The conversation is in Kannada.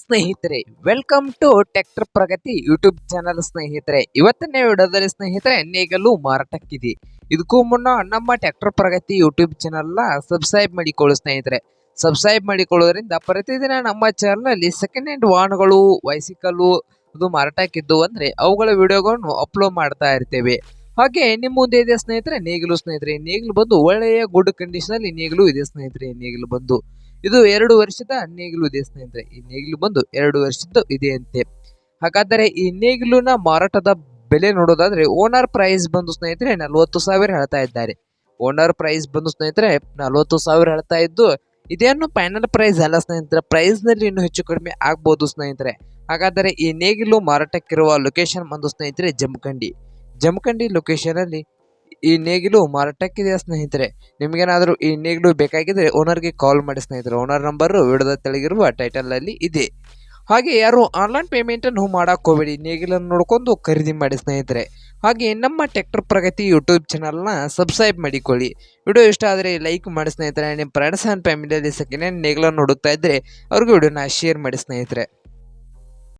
ಸ್ನೇಹಿತರೆ welcome to tractor Pragati YouTube channel ಸ್ನೇಹಿತರೆ. ಇವತ್ತಿನ ವಿಡಿಯೋದಲ್ಲಿ ಸ್ನೇಹಿತರೆ, ನೇಗಲು ಮಾರಾಟಕ್ಕಿದೆ. ಇದಕ್ಕೂ ಮುನ್ನ ನಮ್ಮ ಟ್ರ್ಯಾಕ್ಟರ್ ಪ್ರಗತಿ ಯೂಟ್ಯೂಬ್ ಚಾನಲ್ನ ಸಬ್ಸ್ಕ್ರೈಬ್ ಮಾಡಿಕೊಳ್ಳು ಸ್ನೇಹಿತರೆ. ಸಬ್ಸ್ಕ್ರೈಬ್ ಮಾಡಿಕೊಳ್ಳೋದ್ರಿಂದ ಪ್ರತಿದಿನ ನಮ್ಮ ಚಾನಲ್ನಲ್ಲಿ ಸೆಕೆಂಡ್ ಹ್ಯಾಂಡ್ ವಾಹನಗಳು ವೈಸಿಕಲ್ಲು ಅದು ಮಾರಾಟಕ್ಕಿದ್ದು ಅಂದ್ರೆ ಅವುಗಳ ವಿಡಿಯೋಗಳನ್ನು ಅಪ್ಲೋಡ್ ಮಾಡ್ತಾ ಇರ್ತೇವೆ. ಹಾಗೆ ನಿಮ್ಮ ಮುಂದೆ ಇದೆ ಸ್ನೇಹಿತರೆ, ನೇಗಿಲು ಸ್ನೇಹಿತರೆ. ನೇಗಿಲು ಬಂದು ಒಳ್ಳೆಯ ಗುಡ್ ಕಂಡೀಷನ್ ಅಲ್ಲಿ ನೇಗಿಲು ಇದೆ ಸ್ನೇಹಿತರೆ, ನೇಗಿಲು ಬಂದು. ಇದು ಎರಡು ವರ್ಷದ ನೇಗಿಲು ಇದೆ ಸ್ನೇಹಿತರೆ. ಈ ನೇಗಿಲು ಬಂದು ಎರಡು ವರ್ಷದ್ದು ಇದೆ ಅಂತೆ. ಹಾಗಾದರೆ ಈ ನೇಗಿಲುನ ಮಾರಾಟದ ಬೆಲೆ ನೋಡೋದಾದ್ರೆ ಓನರ್ ಪ್ರೈಸ್ ಬಂದು ಸ್ನೇಹಿತರೆ ನಲವತ್ತು ಸಾವಿರ ಹೇಳ್ತಾ ಇದ್ದಾರೆ. ಓನರ್ ಪ್ರೈಸ್ ಬಂದು ಸ್ನೇಹಿತರೆ ನಲವತ್ತು ಸಾವಿರ ಹೇಳ್ತಾ ಇದ್ದು, ಇದೇನು ಫೈನಲ್ ಪ್ರೈಸ್ ಅಲ್ಲ ಸ್ನೇಹಿತರೆ. ಪ್ರೈಸ್ನಲ್ಲಿ ಇನ್ನೂ ಹೆಚ್ಚು ಕಡಿಮೆ ಆಗ್ಬೋದು ಸ್ನೇಹಿತರೆ. ಹಾಗಾದರೆ ಈ ನೇಗಿಲು ಮಾರಾಟಕ್ಕಿರುವ ಲೊಕೇಶನ್ ಬಂದು ಸ್ನೇಹಿತರೆ ಜಮಖಂಡಿ. ಜಮಖಂಡಿ ಲೊಕೇಶನ್ ಅಲ್ಲಿ ಈ ನೇಗಿಲು ಮಾರಾಟಕ್ಕಿದೆ ಸ್ನೇಹಿತರೆ? ನಿಮಗೇನಾದರೂ ಈ ನೇಗಿಲು ಬೇಕಾಗಿದ್ರೆ ಓನರ್ಗೆ ಕಾಲ್ ಮಾಡಿ ಸ್ನೇಹಿತರೆ. ಓನರ್ ನಂಬರ್ ವಿಡದ ತೆಳಗಿರುವ ಟೈಟಲ್ ಅಲ್ಲಿ ಇದೆ. ಹಾಗೆ ಯಾರು ಆನ್ಲೈನ್ ಪೇಮೆಂಟ್ ಅನ್ನು ಮಾಡಕ್ ಹೋಗಬೇಡಿ. ನೇಗಿಲನ್ನು ನೋಡ್ಕೊಂಡು ಖರೀದಿ ಮಾಡಿ ಸ್ನೇಹಿತರೆ. ಹಾಗೆ ನಮ್ಮ ಟೆಕ್ಟರ್ ಪ್ರಗತಿ ಯೂಟ್ಯೂಬ್ ಚಾನಲ್ನ ಸಬ್ಸ್ಕ್ರೈಬ್ ಮಾಡಿಕೊಳ್ಳಿ. ವಿಡಿಯೋ ಇಷ್ಟ ಆದರೆ ಲೈಕ್ ಮಾಡಿ ಸ್ನೇಹಿತರೆ. ನಿಮ್ಮ ಫ್ರೆಂಡ್ಸ್ ಆ್ಯಂಡ್ ಫ್ಯಾಮಿಲಿಯಲ್ಲಿ ಸೆಕೆಂಡ್ ಹ್ಯಾಂಡ್ ನೇಗಿಲನ್ನು ಹುಡುಕ್ತಾ ಇದ್ದರೆ ಅವ್ರಿಗೂ ವಿಡಿಯೋನ ಶೇರ್ ಮಾಡಿ ಸ್ನೇಹಿತರೆ.